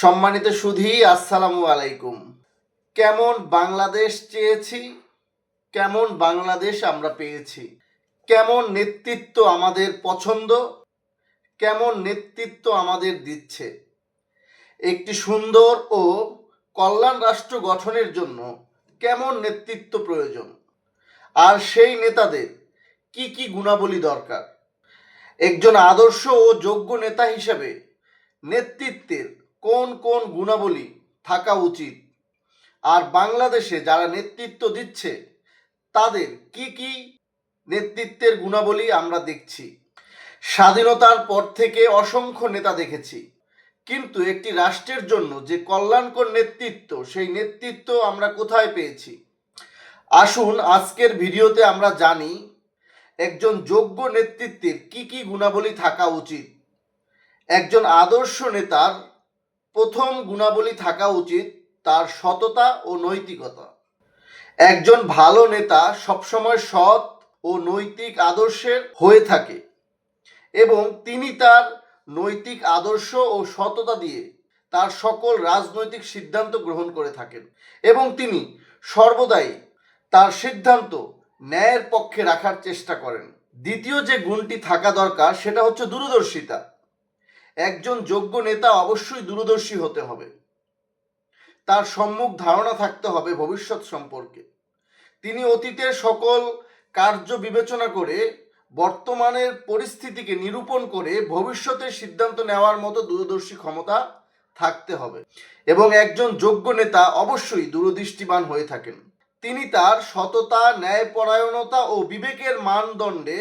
সম্মানিত সুধী, আসসালামু আলাইকুম। কেমন বাংলাদেশ চেয়েছি? কেমন বাংলাদেশ আমরা পেয়েছি? কেমন নেতৃত্ব আমাদের পছন্দ? কেমন নেতৃত্ব আমাদের দিচ্ছে? একটি সুন্দর ও কল্যাণ রাষ্ট্র গঠনের জন্য কেমন নেতৃত্ব প্রয়োজন? আর সেই নেতাদের কি কি গুণাবলী দরকার? একজন আদর্শ ও যোগ্য নেতা হিসেবে নেতৃত্বের কোন কোন গুণাবলী থাকা উচিত? আর বাংলাদেশে যারা নেতৃত্ব দিচ্ছে, তাদের কি কি নেতৃত্বের গুণাবলী আমরা দেখছি? স্বাধীনতার পর থেকে অসংখ্য নেতা দেখেছি। কিন্তু একটি রাষ্ট্রের জন্য যে কল্যাণকর নেতৃত্ব, সেই নেতৃত্ব আমরা কোথায় পেয়েছি? আসুন আজকের ভিডিওতে আমরা জানি একজন যোগ্য নেতৃত্বের কি কি গুণাবলী থাকা উচিত। একজন আদর্শ নেতার প্রথম গুণাবলী থাকা উচিত তার সততা ও নৈতিকতা। একজন ভালো নেতা সবসময় সৎ ও নৈতিক আদর্শের হয়ে থাকে এবং তিনি তার নৈতিক আদর্শ ও সততা দিয়ে তার সকল রাজনৈতিক সিদ্ধান্ত গ্রহণ করে থাকেন এবং তিনি সর্বদাই তার সিদ্ধান্ত ন্যায়ের পক্ষে রাখার চেষ্টা করেন। দ্বিতীয় যে গুণটি থাকা দরকার সেটা হচ্ছে দূরদর্শিতা। একজন যোগ্য নেতা অবশ্যই দূরদর্শী হতে হবে। তার সম্মুখ ধারণা থাকতে হবে ভবিষ্যৎ সম্পর্কে। তিনি অতীতের সকল কার্য বিবেচনা করে বর্তমানের পরিস্থিতিকে নিরূপণ করে ভবিষ্যতের সিদ্ধান্ত নেওয়ার মতো দূরদর্শী ক্ষমতা থাকতে হবে এবং একজন যোগ্য নেতা অবশ্যই দূরদৃষ্টিবান হয়ে থাকেন। তিনি তার সততা, ন্যায়পরায়ণতা ও বিবেকের মানদণ্ডে,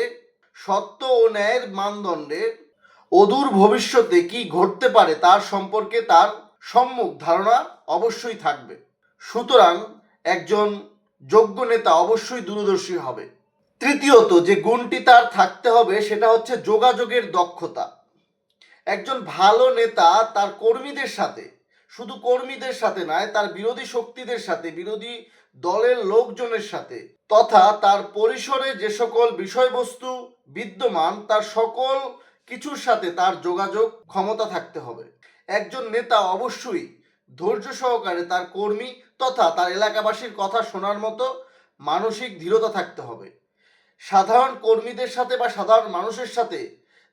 সত্য ও ন্যায়ের মানদণ্ডে অদূর ভবিষ্যতে কি ঘটতে পারে তার সম্পর্কে তার সম্মুখ ধারণা অবশ্যই থাকবে। সুতরাং একজন যোগ্য নেতা অবশ্যই দূরদর্শী হবে। তৃতীয়ত, যে গুণটি তার থাকতে হবে সেটা হচ্ছে যোগাযোগের দক্ষতা। একজন ভালো নেতা তার কর্মীদের সাথে, শুধু কর্মীদের সাথে নয়, তার বিরোধী শক্তিদের সাথে, বিরোধী দলের লোকজনের সাথে, তথা তার পরিসরে যে সকল বিষয়বস্তু বিদ্যমান, তার সকল কিছুর সাথে তার যোগাযোগ ক্ষমতা থাকতে হবে। একজন নেতা অবশ্যই ধৈর্য সহকারে তার কর্মী তথা তার এলাকাবাসীর কথা শোনার মতো মানসিক দৃঢ়তা থাকতে হবে। সাধারণ কর্মীদের সাথে বা সাধারণ মানুষের সাথে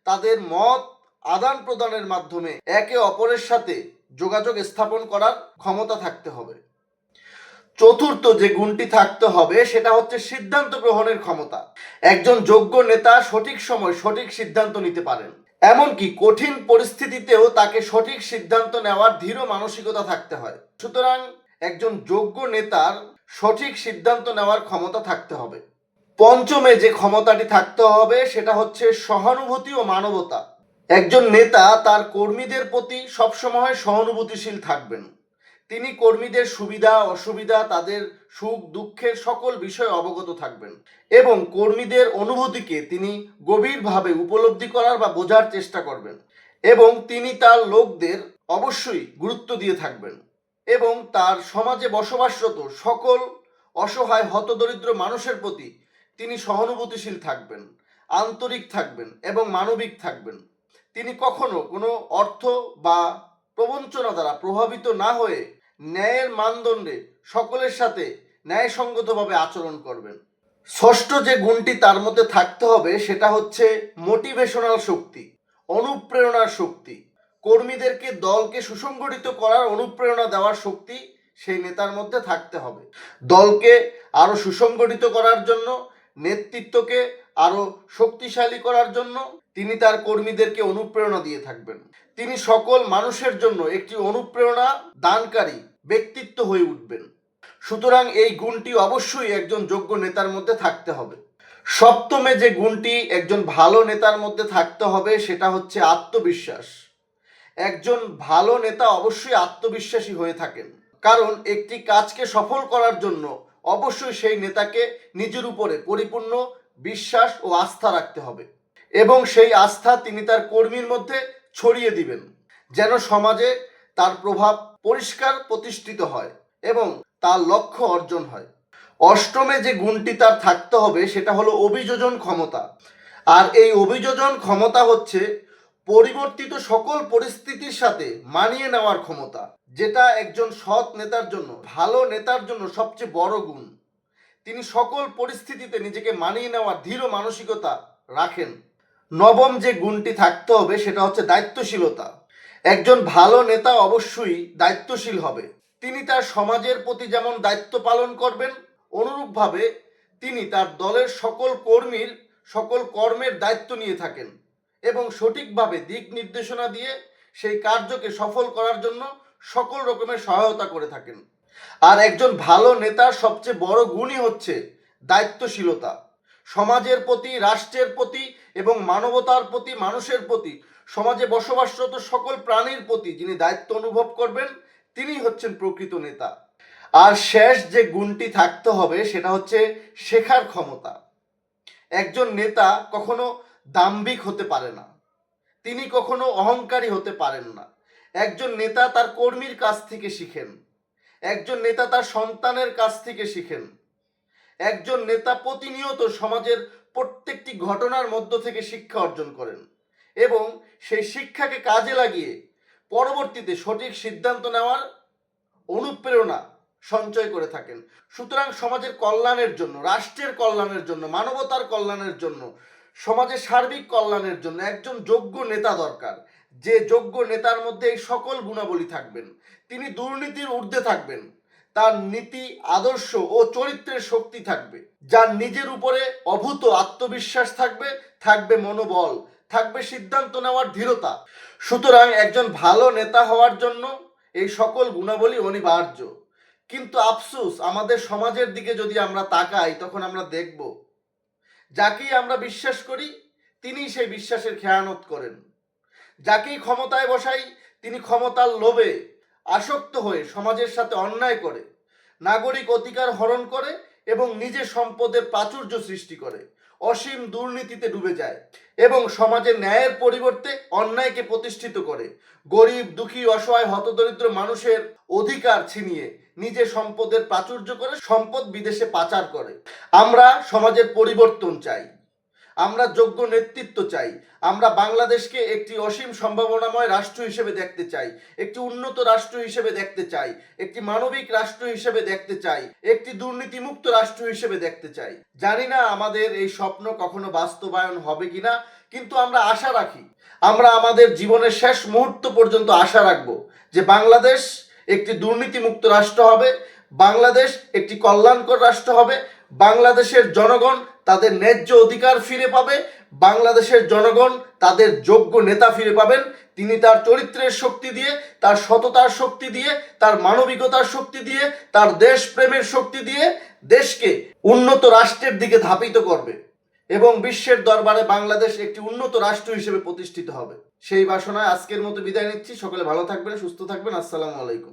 তাদের মত আদান প্রদানের মাধ্যমে একে অপরের সাথে যোগাযোগ স্থাপন করার ক্ষমতা থাকতে হবে। চতুর্থ যে গুণটি থাকতে হবে, সেটা হচ্ছে সিদ্ধান্ত গ্রহণের ক্ষমতা। একজন যোগ্য নেতা সঠিক সময় সঠিক সিদ্ধান্ত নিতে পারেন। এমনকি কঠিন পরিস্থিতিতেও তাকে সঠিক সিদ্ধান্ত নেওয়ার দৃঢ় মানসিকতা থাকতে হয়। সুতরাং একজন যোগ্য নেতার সঠিক সিদ্ধান্ত নেওয়ার ক্ষমতা থাকতে হবে। পঞ্চমে যে ক্ষমতাটি থাকতে হবে, সেটা হচ্ছে সহানুভূতি ও মানবতা। একজন নেতা তার কর্মীদের প্রতি সবসময় সহানুভূতিশীল থাকবেন। তিনি কর্মীদের সুবিধা, অসুবিধা, তাদের সুখ, দুঃখের সকল বিষয়ে অবগত থাকবেন এবং কর্মীদের অনুভূতিকে তিনি গভীরভাবে উপলব্ধি করার বা বোঝার চেষ্টা করবেন এবং তিনি তার লোকদের অবশ্যই গুরুত্ব দিয়ে থাকবেন এবং তার সমাজে বসবাসরত সকল অসহায়, হতদরিদ্র মানুষের প্রতি তিনি সহানুভূতিশীল থাকবেন, আন্তরিক থাকবেন এবং মানবিক থাকবেন। তিনি কখনো কোনো অর্থ বা প্রবঞ্চনা দ্বারা প্রভাবিত না হয়ে ন্যায়ের মানদণ্ডে সকলের সাথে ন্যায়সঙ্গতভাবে আচরণ করবেন। ষষ্ঠ যে গুণটি তার মধ্যে থাকতে হবে, সেটা হচ্ছে মোটিভেশনাল শক্তি, অনুপ্রেরণার শক্তি। কর্মীদেরকে দলকে সুসংগঠিত করার অনুপ্রেরণা দেওয়ার শক্তি সেই নেতার মধ্যে থাকতে হবে। দলকে আরও সুসংগঠিত করার জন্য নেতৃত্বকে আরও শক্তিশালী করার জন্য তিনি তার কর্মীদেরকে অনুপ্রেরণা দিয়ে থাকবেন। তিনি সকল মানুষের জন্য একটি অনুপ্রেরণা দানকারী ব্যক্তিত্ব হয়ে উঠবেন। সুতরাং এই গুণটি অবশ্যই একজন যোগ্য নেতার মধ্যে থাকতে হবে। সপ্তমে যে গুণটি একজন ভালো নেতার মধ্যে থাকতে হবে সেটা হচ্ছে আত্মবিশ্বাস। একজন ভালো নেতা অবশ্যই আত্মবিশ্বাসী হয়ে থাকেন। কারণ একটি কাজকে সফল করার জন্য অবশ্যই সেই নেতাকে নিজের উপরে পরিপূর্ণ বিশ্বাস ও আস্থা রাখতে হবে এবং সেই আস্থা তিনি তার কর্মীর মধ্যে ছড়িয়ে দিবেন, যেন সমাজে তার প্রভাব পরিষ্কার প্রতিষ্ঠিত হয় এবং তার লক্ষ্য অর্জন হয়। অষ্টমে যে গুণটি তার থাকতে হবে সেটা হলো অভিযোজন ক্ষমতা। আর এই অভিযোজন ক্ষমতা হচ্ছে পরিবর্তিত সকল পরিস্থিতির সাথে মানিয়ে নেওয়ার ক্ষমতা, যেটা একজন সৎ নেতার জন্য, ভালো নেতার জন্য সবচেয়ে বড় গুণ। তিনি সকল পরিস্থিতিতে নিজেকে মানিয়ে নেওয়ার ধীর মানসিকতা রাখেন। নবম যে গুণটি থাকতে হবে, সেটা হচ্ছে দায়িত্বশীলতা। একজন ভালো নেতা অবশ্যই দায়িত্বশীল হবে। তিনি তার সমাজের প্রতি যেমন দায়িত্ব পালন করবেন, অনুরূপভাবে তিনি তার দলের সকল কর্মীর সকল কর্মের দায়িত্ব নিয়ে থাকেন। এবং সঠিকভাবে দিক নির্দেশনা দিয়ে সেই কার্যকে সফল করার জন্য সকল রকমের সহায়তা করে থাকেন। আর একজন ভালো নেতার সবচেয়ে বড় গুণই হচ্ছে দায়িত্বশীলতা। সমাজের প্রতি, রাষ্ট্রের প্রতি এবং মানবতার প্রতি, মানুষের প্রতি, সমাজে বসবাসরত সকল প্রাণীর প্রতি যিনি দায়িত্ব অনুভব করবেন তিনি হচ্ছেন প্রকৃত নেতা। আর শেষ যে গুণটি থাকতে হবে, সেটা হচ্ছে শেখার ক্ষমতা। একজন নেতা কখনো দাম্ভিক হতে পারে না। তিনি কখনো অহংকারী হতে পারেন না। একজন নেতা তার কর্মীর কাছ থেকে শিখেন। একজন নেতা তার সন্তানের কাছ থেকে শিখেন। একজন নেতা প্রতিনিয়ত সমাজের প্রত্যেকটি ঘটনার মধ্য থেকে শিক্ষা অর্জন করেন এবং সেই শিক্ষাকে কাজে লাগিয়ে পরবর্তীতে সঠিক সিদ্ধান্ত নেওয়ার অনুপ্রেরণা সঞ্চয় করে থাকেন। সুতরাং সমাজের কল্যাণের জন্য, রাষ্ট্রের কল্যাণের জন্য, মানবতার কল্যাণের জন্য সমাজের সার্বিক কল্যাণের জন্য একজন যোগ্য নেতা দরকার। যে যোগ্য নেতার মধ্যে এই সকল গুণাবলী থাকবেন, তিনি দুর্নীতির ঊর্ধ্বে থাকবেন। তার নীতি, আদর্শ ও চরিত্রের শক্তি থাকবে। যার নিজের উপরে অভূত আত্মবিশ্বাস থাকবে থাকবে মনোবল, থাকবে সিদ্ধান্ত নেওয়ার ধীরতা। সুতরাং একজন ভালো নেতা হওয়ার জন্য এই সকল গুণাবলী অনিবার্য। কিন্তু আফসুস, আমাদের সমাজের দিকে যদি আমরা তাকাই, তখন আমরা দেখব যাকেই আমরা বিশ্বাস করি তিনি সেই বিশ্বাসের খেয়ানত করেন। যাকেই ক্ষমতায় বসাই, তিনি ক্ষমতার লোভে আসক্ত হয়ে সমাজের সাথে অন্যায় করে, নাগরিক অধিকার হরণ করে এবং নিজে সম্পদের প্রাচুর্য সৃষ্টি করে, অসীম দুর্নীতিতে ডুবে যায় এবং সমাজে ন্যায়ের পরিবর্তে অন্যায়কে প্রতিষ্ঠিত করে, গরিব, দুঃখী, অসহায়, হতদরিদ্র মানুষের অধিকার ছিনিয়ে নিজে সম্পদের প্রাচুর্য করে, সম্পদ বিদেশে পাচার করে। আমরা সমাজের পরিবর্তন চাই। আমরা যোগ্য নেতৃত্ব চাই। আমরা বাংলাদেশকে একটি অসীম সম্ভাবনাময় রাষ্ট্র হিসেবে দেখতে চাই। একটি উন্নত রাষ্ট্র হিসেবে দেখতে চাই। একটি মানবিক রাষ্ট্র হিসেবে দেখতে চাই। একটি দুর্নীতিমুক্ত রাষ্ট্র হিসেবে দেখতে চাই। জানি না আমাদের এই স্বপ্ন কখনো বাস্তবায়ন হবে কিনা, কিন্তু আমরা আশা রাখি। আমরা আমাদের জীবনের শেষ মুহূর্ত পর্যন্ত আশা রাখব যে বাংলাদেশ একটি দুর্নীতিমুক্ত রাষ্ট্র হবে, বাংলাদেশ একটি কল্যাণকর রাষ্ট্র হবে, বাংলাদেশের জনগণ তাদের ন্যায্য অধিকার ফিরে পাবে, বাংলাদেশের জনগণ তাদের যোগ্য নেতা ফিরে পাবেন, তিনি তার চরিত্রের শক্তি দিয়ে, তার সততার শক্তি দিয়ে, তার মানবিকতার শক্তি দিয়ে, তার দেশপ্রেমের শক্তি দিয়ে দেশকে উন্নত রাষ্ট্রের দিকে ধাপিত করবে এবং বিশ্বের দরবারে বাংলাদেশ একটি উন্নত রাষ্ট্র হিসেবে প্রতিষ্ঠিত হবে। সেই বাসনায় আজকের মতো বিদায় নিচ্ছি। সকলে ভালো থাকবেন, সুস্থ থাকবেন। আসসালামু আলাইকুম।